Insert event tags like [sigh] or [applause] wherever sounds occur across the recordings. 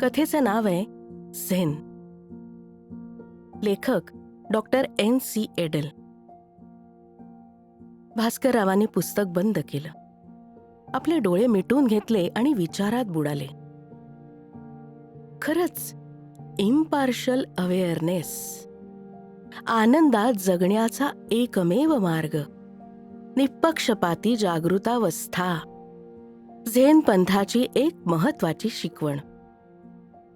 कथेचं नाव आहे झेन. लेखक doctor N C एडल. भास्कररावांनी पुस्तक बंद केलं. आपले डोळे मिटून घेतले आणि विचारात बुडाले. खरंच इम्पार्शल अवेअरनेस आनंदात जगण्याचा एकमेव मार्ग निपक्षपाती जागृतावस्था झेन पंथाची एक महत्वाची शिकवण.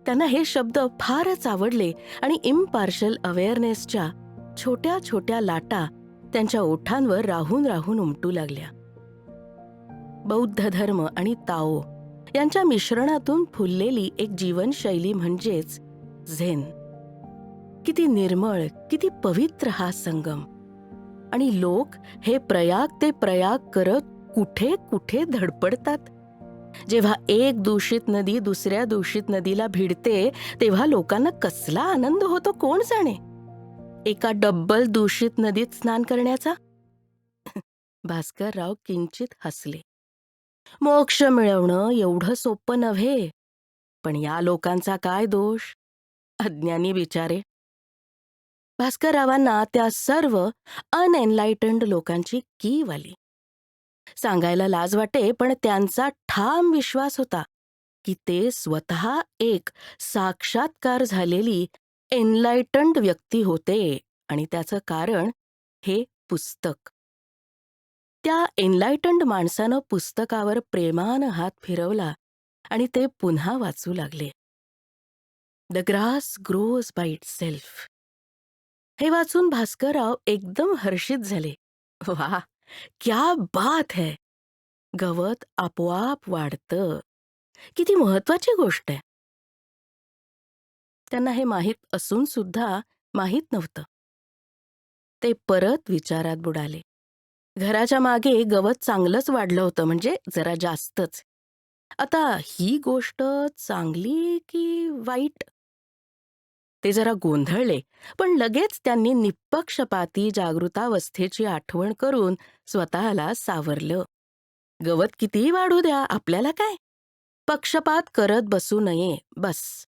त्यांना हे शब्द फारच आवडले आणि इम्पार्शल अवेअरनेसच्या छोट्या छोट्या लाटा त्यांच्या ओठांवर राहून राहून उमटू लागल्या. बौद्ध धर्म आणि ताओ यांच्या मिश्रणातून फुललेली एक जीवनशैली म्हणजेच झेन. किती निर्मळ किती पवित्र हा संगम. आणि लोक हे प्रयाग ते प्रयाग करत कुठे कुठे धडपडतात? जेव्हा एक दूषित नदी दुसऱ्या दूषित नदीला भिडते तेव्हा लोकांना कसला आनंद होतो कोण जाणे? एका डब्बल दूषित नदीत स्नान करण्याचा? [laughs] भास्करराव किंचित हसले. मोक्ष मिळवणं एवढं सोपं नव्हे पण या लोकांचा काय दोष? अज्ञानी बिचारे. भास्कररावांना त्या सर्व अनएनलाइटन्ड लोकांची कीव आली. सांगायला लाज वाटे पण त्यांचा ठाम विश्वास होता की ते स्वतः एक साक्षात्कार झालेली एनलाइटन्ड व्यक्ती होते आणि त्याचं कारण हे पुस्तक. त्या एनलाइटन्ड माणसानं पुस्तकावर प्रेमानं हात फिरवला आणि ते पुन्हा वाचू लागले. The grass grows by itself हे वाचून भास्करराव एकदम हर्षित झाले. वा क्या बात है. गवत आपोआप वाढतं. किती महत्वाची गोष्ट आहे. त्यांना हे माहीत असून सुद्धा माहीत नव्हतं. ते परत विचारात बुडाले. घराच्या मागे गवत चांगलंच वाढलं होतं म्हणजे जरा जास्तच. आता ही गोष्ट चांगली की वाईट? ते जरा गोंधळले पण लगेच त्यांनी निपक्षपाती जागृतावस्थेची आठवण करून स्वतःला सावरलं. गवत कितीही वाढू द्या आपल्याला काय? पक्षपात करत बसू नये बस.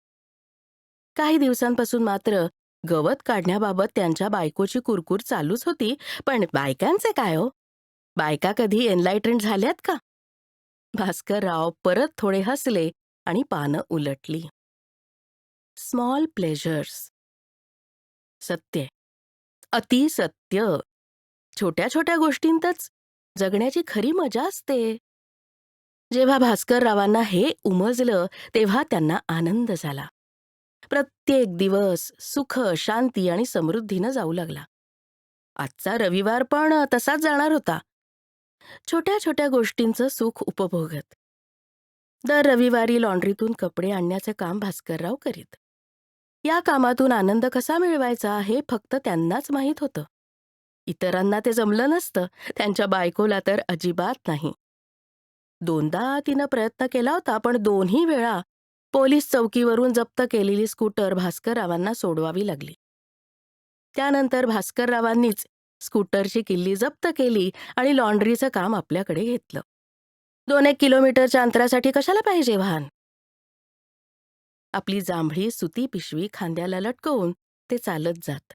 काही दिवसांपासून मात्र गवत काढण्याबाबत त्यांच्या बायकोची कुरकूर चालूच होती पण बायकांचे काय हो? बायका कधी एनलायटन झाल्यात का? भास्करराव परत थोडे हसले आणि पानं उलटली. Small pleasures. सत्य. अतिसत्य छोट्या छोट्या गोष्टींतच जगण्याची खरी मजा असते. जेव्हा भास्कररावांना हे उमजलं तेव्हा त्यांना आनंद झाला. प्रत्येक दिवस सुख शांती आणि समृद्धीनं जाऊ लागला. आजचा रविवार पण तसाच जाणार होता. छोट्या छोट्या गोष्टींचं सुख उपभोगत. दर रविवारी लॉन्ड्रीतून कपडे आणण्याचे काम भास्करराव करीत. या कामातून आनंद कसा मिळवायचा हे फक्त त्यांनाच माहीत होतं. इतरांना ते जमलं नसतं त्यांच्या बायकोला तर अजिबात नाही. दोनदा तिनं प्रयत्न केला होता पण दोन्ही वेळा पोलीस चौकीवरून जप्त केलेली स्कूटर भास्कररावांना सोडवावी लागली. त्यानंतर भास्कररावांनीच स्कूटरची किल्ली जप्त केली आणि लॉन्ड्रीचं काम आपल्याकडे घेतलं. दोन एक किलोमीटरच्या अंतरासाठी कशाला पाहिजे वाहन? आपली जांभळी सुती पिशवी खांद्याला लटकवून ते चालत जात.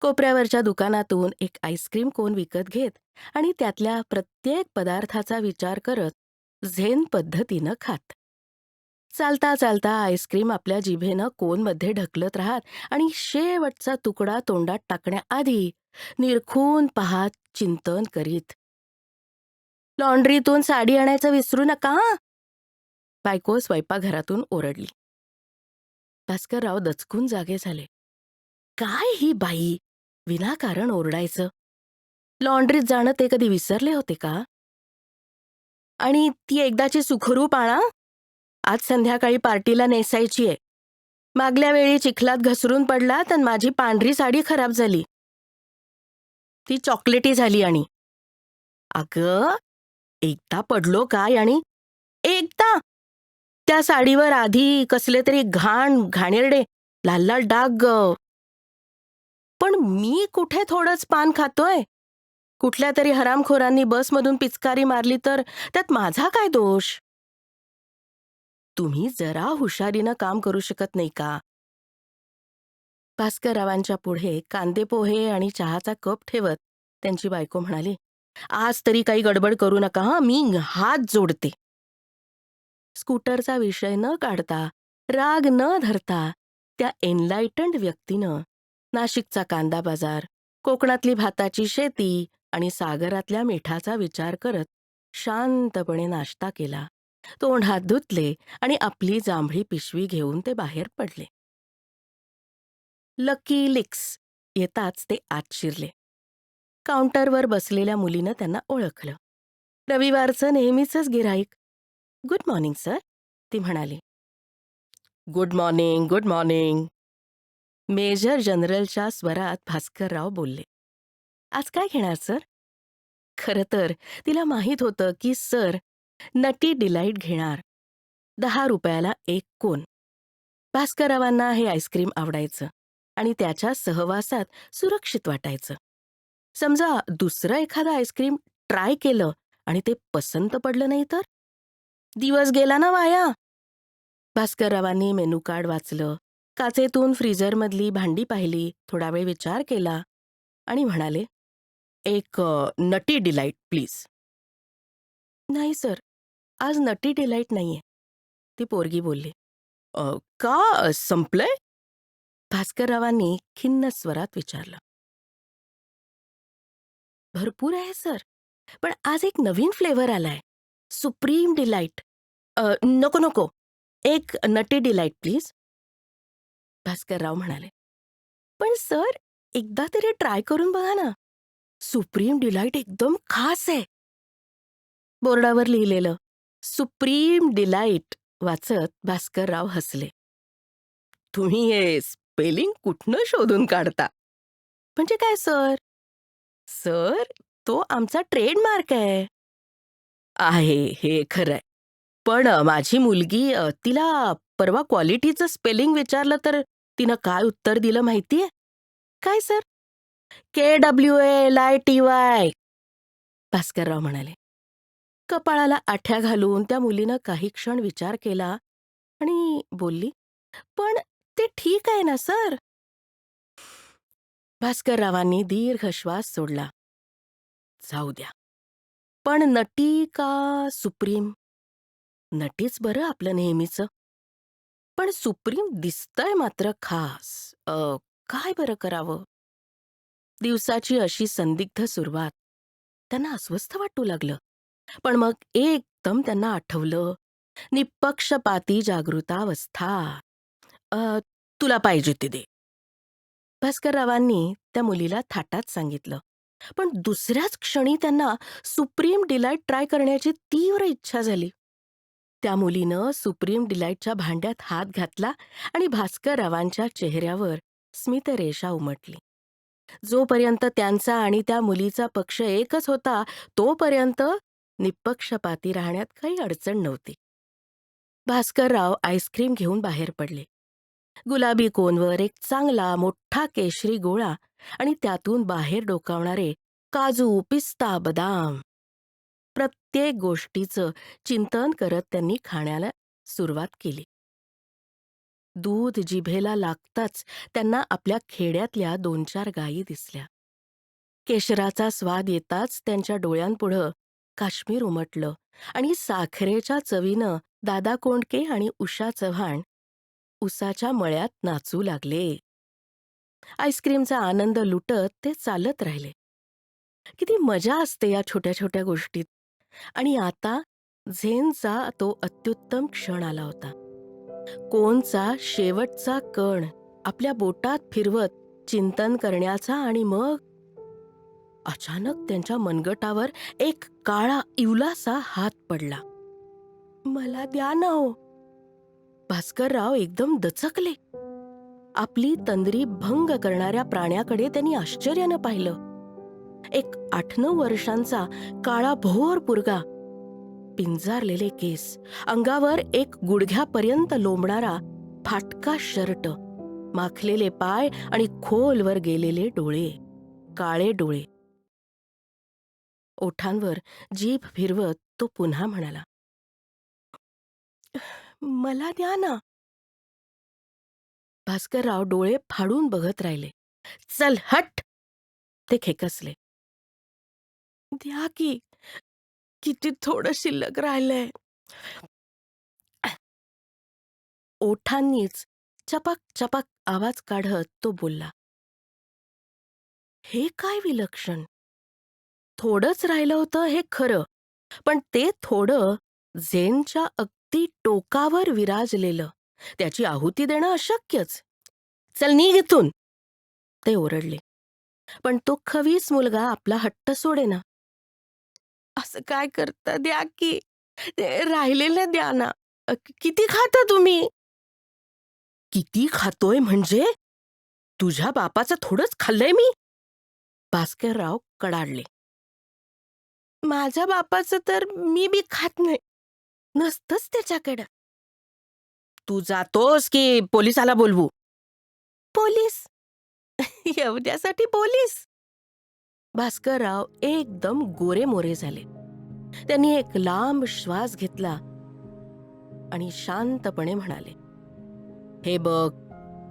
कोपऱ्यावरच्या दुकानातून एक आईस्क्रीम कोन विकत घेत आणि त्यातल्या प्रत्येक पदार्थाचा विचार करत झेन पद्धतीनं खात. चालता चालता आईस्क्रीम आपल्या जिभेनं कोनमध्ये ढकलत राहत आणि शेवटचा तुकडा तोंडात टाकण्याआधी निरखून पाहात चिंतन करीत. लॉन्ड्रीतून साडी आणायचं विसरू नका बायको स्वयंपाकघरातून ओरडली. भास्करराव दचकून जागे झाले. काय ही बाई? विनाकारण ओरडायचं. लॉन्ड्रीत जाणं ते कधी विसरले होते का? आणि ती एकदाची सुखरूप आणा. आज संध्याकाळी पार्टीला नेसायची आहे. मागल्या वेळी चिखलात घसरून पडला तर माझी पांढरी साडी खराब झाली. ती चॉकलेटी झाली आणि. अगं एकदा पडलो काय आणि एकदा त्या साडीवर आधी कसले तरी घाण घाणेरडे लाल लाल डाग. पण मी कुठे थोडंच पान खातोय? कुठल्या तरी हरामखोरांनी बसमधून पिचकारी मारली तर त्यात माझा काय दोष? तुम्ही जरा हुशारीनं काम करू शकत नाही का? भास्कररावांच्या पुढे कांदे पोहे आणि चहाचा कप ठेवत त्यांची बायको म्हणाली आज तरी काही गडबड करू नका हं. मी हात जोडते. स्कूटरचा विषय न काढता राग न धरता त्या एनलाइटंड व्यक्तीनं नाशिकचा कांदा बाजार कोकणातली भाताची शेती आणि सागरातल्या मिठाचा विचार करत शांतपणे नाश्ता केला. तोंड हात धुतले आणि आपली जांभळी पिशवी घेऊन ते बाहेर पडले. लकी लिक्स येताच ते आत शिरले. काउंटरवर बसलेल्या मुलीनं त्यांना ओळखलं. रविवारचं नेहमीचंच गिराईक गुड मॉर्निंग सर ती म्हणाली. Good morning good morning. Major जनरलच्या स्वरात भास्करराव बोलले. आज काय घेणार सर? खरं तर तिला माहीत होतं की सर नटी डिलाईट घेणार. दहा रुपयाला एक कोण. भास्कररावांना हे आईस्क्रीम आवडायचं आणि त्याच्या सहवासात सुरक्षित वाटायचं. समजा दुसरं एखादं आईस्क्रीम ट्राय केलं आणि ते पसंत पडलं नाही तर? दिवस गेला ना वाया? भास्कररावांनी मेनू कार्ड वाचलं. काचेतून फ्रीजरमधली भांडी पाहिली थोडा वेळ विचार केला आणि म्हणाले एक नटी डिलाईट प्लीज. नाही सर. आज नटी डिलाईट नाहीये. ती पोरगी बोलली का संपलंय? भास्कररावांनी खिन्न स्वरात विचारलं भरपूर आहे सर. पण आज एक नवीन फ्लेवर आलाय. सुप्रीम डिलाईट "अ, नको नको. एक नटी डिलाईट प्लीज. भास्करराव म्हणाले. पण सर एकदा तरी ट्राय करून बघा ना. सुप्रीम डिलाईट एकदम खास आहे. बोर्डावर लिहिलेलं सुप्रीम डिलाईट वाचत भास्करराव हसले. तुम्ही हे स्पेलिंग कुठनं शोधून काढता? म्हणजे काय सर? सर तो आमचा ट्रेडमार्क आहे. आहे हे खरंय. पण अ, माझी मुलगी अ, तिला परवा क्वालिटीचं स्पेलिंग विचारलं तर तिनं काय उत्तर दिलं माहितीये? काय sir? K W L I T Y. Bhaskarrao म्हणाले. कपाळाला आठ्या घालून त्या मुलीनं काही क्षण विचार केला आणि बोलली पण ते ठीक आहे ना सर? भास्कररावांनी दीर्घ श्वास सोडला. जाऊ द्या. पण नटी का सुप्रीम? नटीच बरं आपलं नेहमीचं. पण सुप्रीम दिसतंय मात्र खास. अ, काय बरं करावं? दिवसाची अशी संदिग्ध सुरुवात. त्यांना अस्वस्थ वाटू लागलं. पण मग एकदम त्यांना आठवलं. निपक्षपाती जागृतावस्था. अ, तुला पाहिजे ते दे. भास्कररावांनी त्या मुलीला थाटात सांगितलं. पण दुसऱ्याच क्षणी त्यांना सुप्रीम डिलाईट ट्राय करण्याची तीव्र इच्छा झाली. त्या मुलीनं सुप्रीम डिलाईटच्या भांड्यात हात घातला आणि भास्कररावांच्या चेहऱ्यावर स्मितरेषा उमटली. जोपर्यंत त्यांचा आणि त्या मुलीचा पक्ष एकच होता तोपर्यंत निपक्षपाती राहण्यात काही अडचण नव्हती. भास्करराव आईस्क्रीम घेऊन बाहेर पडले. गुलाबी कोनवर एक चांगला मोठा केशरी गोळा आणि त्यातून बाहेर डोकावणारे काजू पिस्ता बदाम. प्रत्येक गोष्टीचं चिंतन करत त्यांनी खाण्याला सुरुवात केली. दूध जिभेला लागताच त्यांना आपल्या खेड्यातल्या दोन चार गायी दिसल्या. केशराचा स्वाद येताच त्यांच्या डोळ्यांपुढं काश्मीर उमटलं आणि साखरेच्या चवीनं दादा कोंडके आणि उषा चव्हाण उसाच्या मळ्यात नाचू लागले. आईस्क्रीमचा आनंद लुटत ते चालत राहिले. किती मजा असते या छोट्या छोट्या गोष्टीत. आणि आता झेनचा तो अत्युत्तम क्षण आला होता. कोनचा शेवटचा कण आपल्या बोटात फिरवत चिंतन करण्याचा आणि मग अचानक त्यांच्या मनगटावर एक काळा इवलासा हात पडला. मला द्या ना हो भास्करराव एकदम दचकले. आपली तंद्री भंग करणाऱ्या प्राण्याकडे त्यांनी आश्चर्यानं पाहिलं. एक आठ नऊ वर्षांचा काळा भोर पुरगा. पिंजारलेले केस अंगावर एक गुडघ्यापर्यंत लोंबणारा फाटका शर्ट माखलेले पाय आणि खोलवर गेलेले डोळे काळे डोळे. ओठांवर जीभ फिरवत तो पुन्हा म्हणाला मला द्या ना. भास्करराव डोळे फाडून बघत राहिले. चल हट. ते खेकसले. द्या की. किती थोडं शिल्लक राहिलंय. ओठांनीच चपाक चपाक आवाज काढत तो बोलला. हे काय विलक्षण? थोडंच राहिलं होतं हे खरं पण ते थोडं झेनच्या अगदी टोकावर विराजलेलं. त्याची आहुती देणं अशक्यच. चल नी इथून. ते ओरडले. पण तो खवीस मुलगा आपला हट्ट सोडेना. असं काय करता? द्या की ते राहिलेलं द्या ना. अ, किती खाता तुम्ही? किती खातोय म्हणजे? तुझ्या बापाचं थोडंच खाल्लंय मी. भास्करराव कडाडले. माझ्या बापाचं तर मी बी खात नाही. नसतंच त्याच्याकडं. तू जातोस की पोलिसाला बोलवू? पोलीस. [laughs] एवढ्यासाठी पोलीस. भास्करराव एकदम गोरे मोरे झाले. त्यांनी एक लांब श्वास घेतला आणि शांतपणे म्हणाले हे बघ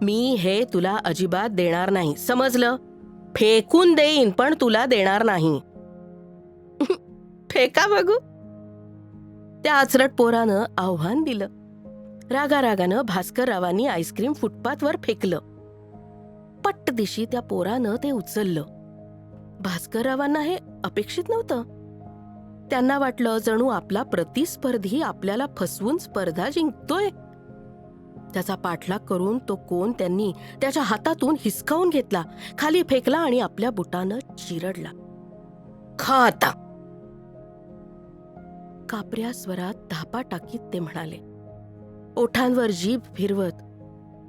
मी हे तुला अजिबात देणार नाही समजलं? फेकून देईन पण तुला देणार नाही. फेका बघू. त्या आचरट पोरानं आव्हान दिलं. रागारागानं भास्कररावांनी आईस्क्रीम फुटपाथवर फेकलं. पट्ट दिशी त्या पोरानं ते उचललं. भास्कररावांना हे अपेक्षित नव्हतं. त्यांना वाटलं जणू आपला प्रतिस्पर्धी आपल्याला फसवून स्पर्धा जिंकतोय. त्याचा पाठलाग करून तो कोण त्यांनी त्याच्या हातातून हिसकावून घेतला खाली फेकला आणि आपल्या बुटानं चिरडला. खा आता. कापऱ्या स्वरात धापा टाकीत ते म्हणाले. ओठांवर जीभ फिरवत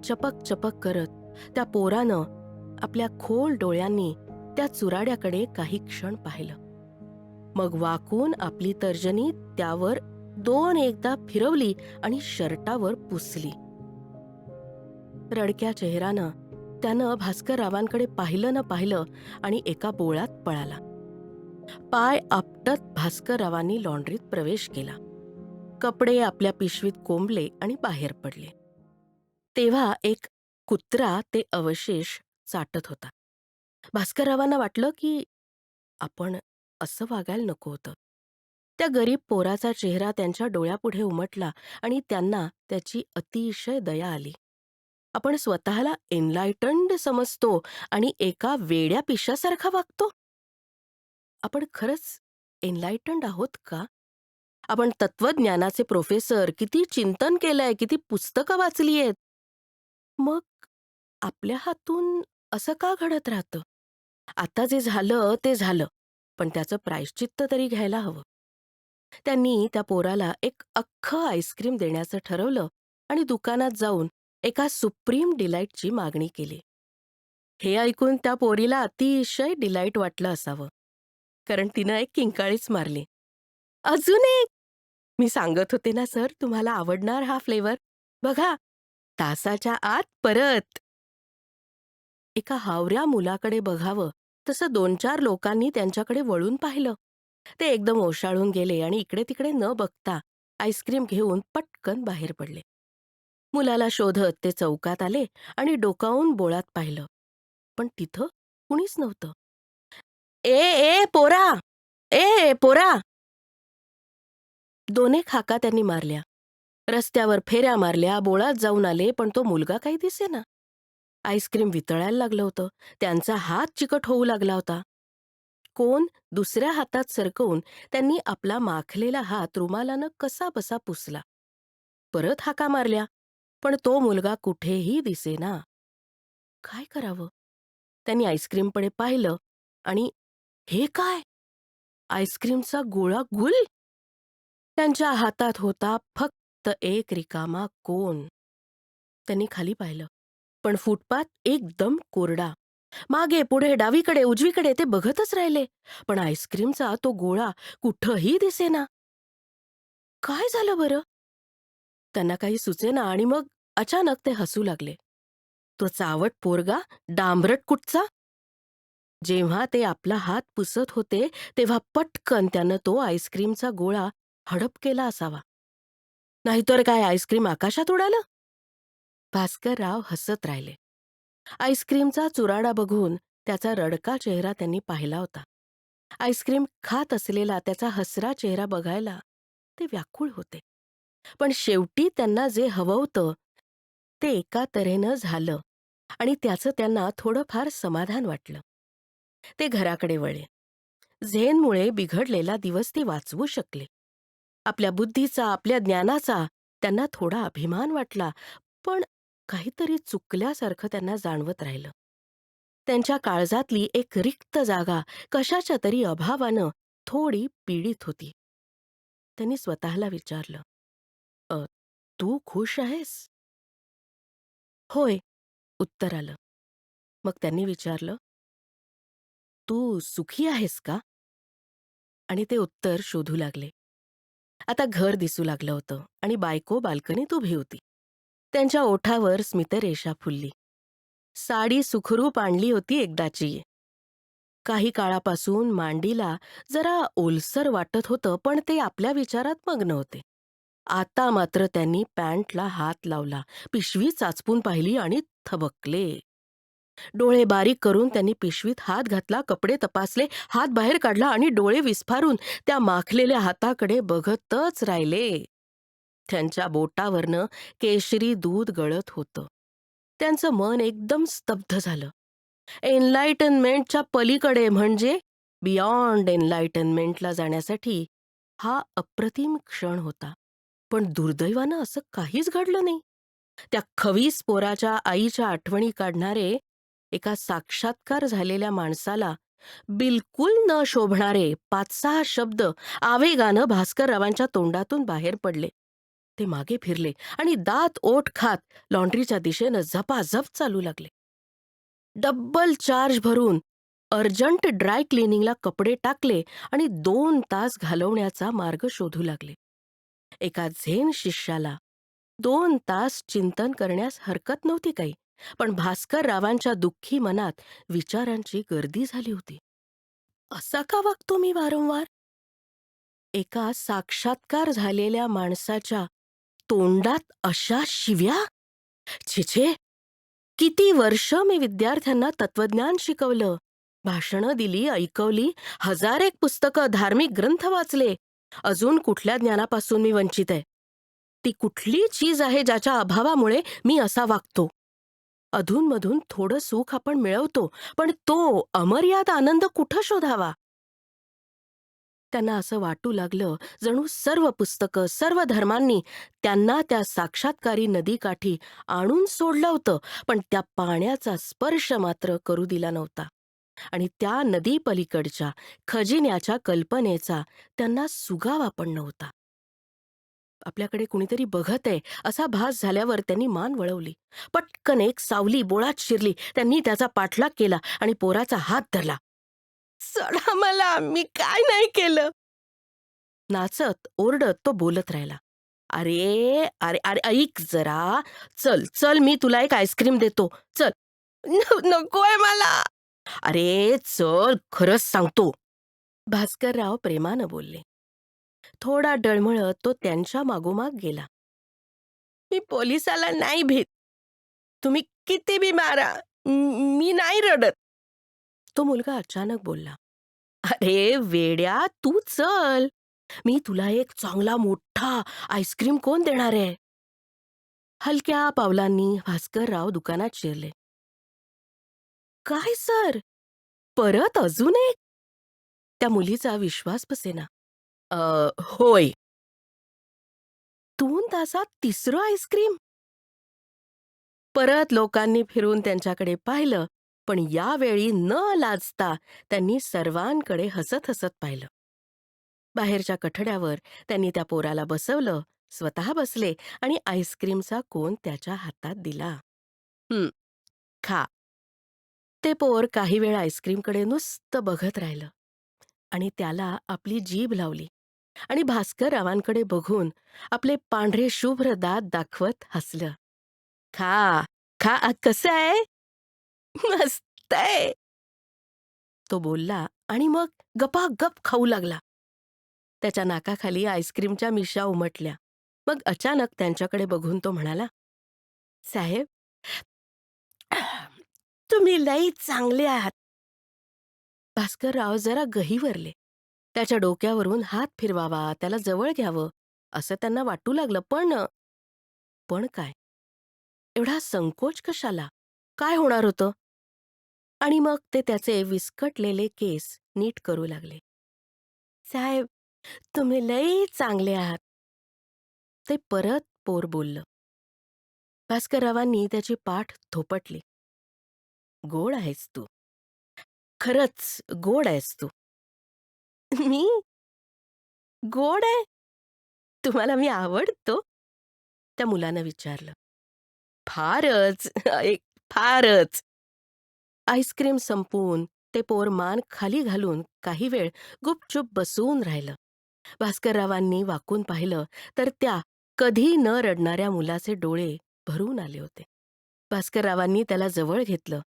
चपक चपक करत त्या पोरानं आपल्या खोल डोळ्यांनी त्या चुराड्याकडे काही क्षण पाहिलं. मग वाकून आपली तर्जनी त्यावर दोन एकदा फिरवली आणि शर्टावर पुसली. रडक्या चेहरानं त्यानं भास्कररावांकडे पाहिलं न पाहिलं आणि एका बोळात पळाला. पाय आपटत भास्कररावांनी लॉन्ड्रीत प्रवेश केला. कपडे आपल्या पिशवीत कोंबले आणि बाहेर पडले. तेव्हा एक कुत्रा ते अवशेष चाटत होता. भास्कररावांना वाटलं की आपण असं वागायला नको होतं. त्या गरीब पोराचा चेहरा त्यांच्या डोळ्यापुढे उमटला आणि त्यांना त्याची अतिशय दया आली. आपण स्वतःला एनलायटन्ड समजतो आणि एका वेड्या पिशासारखा वागतो. आपण खरंच एनलायटन्ड आहोत का? आपण तत्वज्ञानाचे प्रोफेसर किती चिंतन केलंय किती पुस्तकं वाचली आहेत मग आपल्या हातून असं का घडत राहतं? आता जे झालं ते झालं. पण त्याचं प्रायश्चित्त तरी घ्यायला हवं. त्यांनी त्या पोराला एक अख्खं आईस्क्रीम देण्याचं ठरवलं आणि दुकानात जाऊन एका सुप्रीम डिलाईटची मागणी केली. हे ऐकून त्या पोरीला अतिशय डिलाईट वाटलं असावं. कारण तिनं एक किंकाळीच मारली. अजून एक? मी सांगत होते ना सर तुम्हाला आवडणार हा फ्लेवर. बघा तासाच्या आत परत. एका हावऱ्या मुलाकडे बघावं तसं दोन चार लोकांनी त्यांच्याकडे वळून पाहिलं. ते एकदम ओशाळून गेले आणि इकडे तिकडे न बघता आईस्क्रीम घेऊन पटकन बाहेर पडले. मुलाला शोधत ते चौकात आले आणि डोकावून बोळात पाहिलं. पण तिथं कुणीच नव्हतं. ए ए पोरा! ए पोरा! दोने खाका त्यांनी मारल्या. रस्त्यावर फेऱ्या मारल्या बोळात जाऊन आले पण तो मुलगा काही दिसेना. आईस्क्रीम वितळायला लागलं होतं. त्यांचा हात चिकट होऊ लागला होता. कोण दुसऱ्या हातात सरकवून त्यांनी आपला माखलेला हात रुमालानं कसा बसा पुसला. परत हाका मारल्या पण तो मुलगा कुठेही दिसेना. काय करावं? त्यांनी आईस्क्रीमकडे पाहिलं आणि हे काय? आईस्क्रीमचा गोळा गुल त्यांच्या हातात होता फक्त एक रिकामा कोण. त्यांनी खाली पाहिलं. पण फुटपाथ एकदम कोरडा. मागे पुढे डावीकडे उजवीकडे ते बघतच राहिले. पण आईस्क्रीमचा तो गोळा कुठंही दिसेना. काय झालं बरं? त्यांना काही सुचेना आणि मग अचानक ते हसू लागले. तो चावट पोरगा डांबरट कुठचा? जेव्हा ते आपला हात पुसत होते तेव्हा पटकन त्यानं तो आईस्क्रीमचा गोळा हडप केला असावा. नाहीतर काय आईस्क्रीम आकाशात उडालं? भास्करराव हसत राहिले. आईस्क्रीमचा चुराडा बघून त्याचा रडका चेहरा त्यांनी पाहिला होता. आईस्क्रीम खात असलेला त्याचा हसरा चेहरा बघायला ते व्याकुळ होते. पण शेवटी त्यांना जे हवं होतं ते एका तऱ्हेनं झालं आणि त्याचं त्यांना थोडंफार समाधान वाटलं. ते घराकडे वळले. झेनमुळे बिघडलेला दिवस ते वाचवू शकले. आपल्या बुद्धीचा आपल्या ज्ञानाचा त्यांना थोडा अभिमान वाटला पण काहीतरी चुकल्यासारखं त्यांना जाणवत राहिलं. त्यांच्या काळजातली एक रिक्त जागा कशाच्या तरी अभावानं थोडी पीडित होती. त्यांनी स्वतःला विचारलं "अ, तू खुश आहेस? होय उत्तर आलं. मग त्यांनी विचारलं तू सुखी आहेस का? आणि ते उत्तर शोधू लागले. आता घर दिसू लागलं होतं आणि बायको बाल्कनीत उभी होती. त्यांच्या ओठावर स्मितरेषा फुलली. साडी सुखरूप आणली होती एकदाची. काही काळापासून मांडीला जरा ओलसर वाटत होतं पण ते आपल्या विचारात मग्न होते. आता मात्र त्यांनी पॅन्टला हात लावला पिशवी चाचपून पाहिली आणि थबकले. डोळे बारीक करून त्यांनी पिशवीत हात घातला कपडे तपासले हात बाहेर काढला आणि डोळे विस्फारून त्या माखलेल्या हाताकडे बघतच राहिले. त्यांच्या बोटावरनं केशरी दूध गळत होतं. त्यांचं मन एकदम स्तब्ध झालं. एनलाइटनमेंटच्या पलीकडे म्हणजे बियॉन्ड एनलाइटनमेंटला जाण्यासाठी हा अप्रतिम क्षण होता. पण दुर्दैवानं असं काहीच घडलं नाही. त्या खवीस पोराच्या आईच्या आठवणी काढणारे एका साक्षात्कार झालेल्या माणसाला बिलकुल न शोभणारे पाच सहा शब्द आवेगानं भास्कररावांच्या तोंडातून बाहेर पडले. ते मागे फिरले आणि दात ओठ खात लॉन्ड्रीच्या दिशेनं झपाझप चालू लागले. डब्बल चार्ज भरून अर्जंट ड्राय क्लिनिंगला कपडे टाकले आणि दोन तास घालवण्याचा मार्ग शोधू लागले. एका झेन शिष्याला दोन तास चिंतन करण्यास हरकत नव्हती काही पण भास्कर रावांच्या दुःखी मनात विचारांची गर्दी झाली होती. असा का वागतो मी वारंवार? एका साक्षात्कार झालेल्या माणसाच्या तोंडात अशा शिव्या? छिछे किती वर्ष मी विद्यार्थ्यांना तत्वज्ञान शिकवलं. भाषणं दिली ऐकवली हजार एक पुस्तकं धार्मिक ग्रंथ वाचले. अजून कुठल्या ज्ञानापासून मी वंचित आहे? ती कुठली चीज आहे ज्याच्या अभावामुळे मी असा वागतो? अधूनमधून थोडं सुख आपण मिळवतो पण तो अमर्याद आनंद कुठं शोधावा? त्यांना असं वाटू लागलं जणू सर्व पुस्तकं सर्व धर्मांनी त्यांना त्या साक्षात्कारी नदीकाठी आणून सोडलं होतं पण त्या पाण्याचा स्पर्श मात्र करू दिला नव्हता. आणि त्या नदीपलीकडच्या खजिन्याच्या कल्पनेचा त्यांना सुगावा पण नव्हता. आपल्याकडे कुणीतरी बघत आहे असा भास झाल्यावर त्यांनी मान वळवली. पटकन एक सावली बोळात शिरली. त्यांनी त्याचा पाठलाग केला आणि पोराचा हात धरला. सोडा मला मी काय नाही केलं. नाचत ओरडत तो बोलत राहिला. अरे अरे अरे ऐक जरा. चल चल मी तुला एक आईस्क्रीम देतो. चल. नकोय मला. अरे चल खरंच सांगतो. भास्करराव प्रेमानं बोलले. थोडा डळमळत तो त्यांच्या मागोमाग गेला. मी पोलिसाला नाही भीत. तुम्ही किती बी मारा. मी नाही रडत. तो मुलगा अचानक बोलला अरे वेड्या तू चल. मी तुला एक चांगला मोठा आईस्क्रीम कोण देणार आहे? हलक्या पावलांनी भास्करराव दुकानात शिरले. काय सर? परत अजून एक? त्या मुलीचा विश्वास बसेना. "अ, होय. दोन तासात तिसरं आईस्क्रीम? परत लोकांनी फिरून त्यांच्याकडे पाहिलं. पण यावेळी न लाजता त्यांनी सर्वांकडे हसत हसत पाहिलं. बाहेरच्या कठड्यावर त्यांनी त्या पोराला बसवलं स्वतः बसले आणि आईस्क्रीमचा कोन त्याच्या हातात दिला. हम्म खा. ते पोर काही वेळ आईस्क्रीमकडे नुसतं बघत राहिलं आणि त्याला आपली जीभ लावली आणि भास्कररावांकडे बघून आपले पांढरे शुभ्र दात दाखवत हसलं. खा खा आ, कसं आहे? [laughs] मस्त आहे तो बोलला आणि मग गपागप खाऊ लागला. त्याच्या नाकाखाली आईस्क्रीमच्या मिशा उमटल्या. मग अचानक त्यांच्याकडे बघून तो म्हणाला साहेब तुम्ही लई चांगले आहात. भास्करराव जरा गहीवरले त्याच्या डोक्यावरून हात फिरवावा त्याला जवळ घ्यावं असं त्यांना वाटू लागलं पण पण काय? एवढा संकोच कशाला? काय होणार होतं? आणि मग ते त्याचे विस्कटलेले केस नीट करू लागले. साहेब तुम्ही लई चांगले आहात. ते परत पोर बोललं. भास्कररावांनी त्याची पाठ थोपटली. गोड आहेस तू. खरंच गोड आहेस तू. मी? गोड आहे? तुम्हाला मी आवडतो? त्या मुलानं विचारलं. फारच एक फारच. आईस्क्रीम संपवून ते पोर मान खाली घालून काही वेळ गुपचूप बसून राहिलं. भास्कररावांनी वाकून पाहिलं तर त्या कधी न रडणाऱ्या मुलाचे डोळे भरून आले होते. भास्कररावांनी त्याला जवळ घेतलं.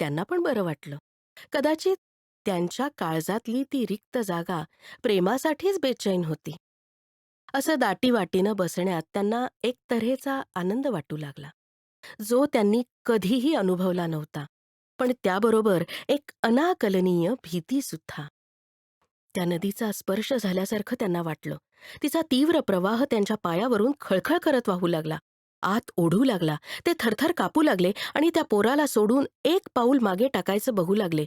त्यांना पण बरं वाटलं. कदाचित त्यांच्या काळजातली ती रिक्त जागा प्रेमासाठीच बेचैन होती. असं दाटीवाटीनं बसण्यात त्यांना एक तऱ्हेचा आनंद वाटू लागला. जो त्यांनी कधीही अनुभवला नव्हता. पण त्याबरोबर एक अनाकलनीय भीती सुद्धा. त्या नदीचा स्पर्श झाल्यासारखं त्यांना वाटलं. तिचा तीव्र प्रवाह त्यांच्या पायावरून खळखळ करत वाहू लागला. आत ओढू लागला. ते थरथर कापू लागले आणि त्या पोराला सोडून एक पाऊल मागे टाकायचं बघू लागले.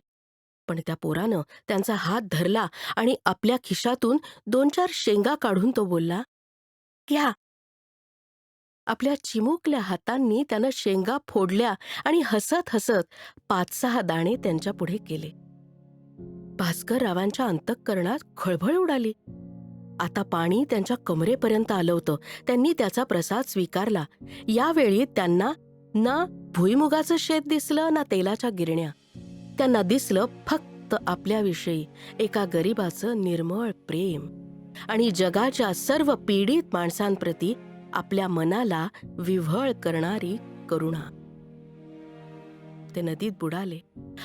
पण त्या पोरानं त्यांचा हात धरला आणि आपल्या खिशातून दोन चार शेंगा काढून तो बोलला घ्या आपल्या चिमुकल्या हातांनी त्यानं शेंगा फोडल्या आणि हसत हसत पाच सहा दाणे त्यांच्या पुढे केले. भास्कररावांच्या अंतःकरणात खळबळ उडाली. आता पाणी त्यांच्या कमरेपर्यंत आलं होतं. त्यांनी त्याचा प्रसाद स्वीकारला. यावेळी त्यांना ना भुईमुगाचं शेत दिसलं ना तेलाच्या गिरण्या. त्यांना दिसलं फक्त आपल्याविषयी एका गरिबाचं निर्मळ प्रेम. आणि जगाच्या सर्व पीडित माणसांप्रती आपल्या मनाला विव्हळ करणारी करुणा. ते नदीत बुडाले.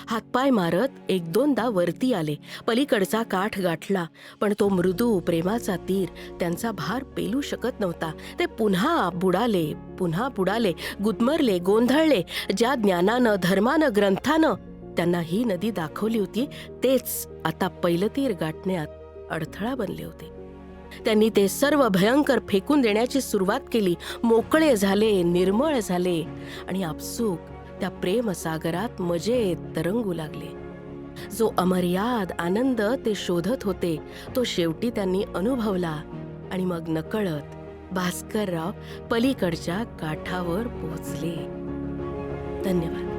हातपाय मारत एक दोनदा वरती आले. पलीकडचा काठ गाठला पण तो मृदू प्रेमाचा तीर त्यांचा भार पेलू शकत नव्हता. ते पुन्हा बुडाले पुन्हा बुडाले गुदमरले गोंधळले. ज्या ज्ञानानं धर्मानं ग्रंथानं त्यांना ही नदी दाखवली होती तेच आता पहिलं तीर गाठण्यात अडथळा बनले होते. त्यांनी ते सर्व भयंकर फेकून देण्याची सुरुवात केली. मोकळे झाले निर्मळ झाले आणि आपसूक त्या प्रेमसागरात मजेत तरंगू लागले. जो अमर्याद आनंद ते शोधत होते तो शेवटी त्यांनी अनुभवला आणि मग नकळत भास्करराव पलीकडच्या काठावर पोहोचले. धन्यवाद.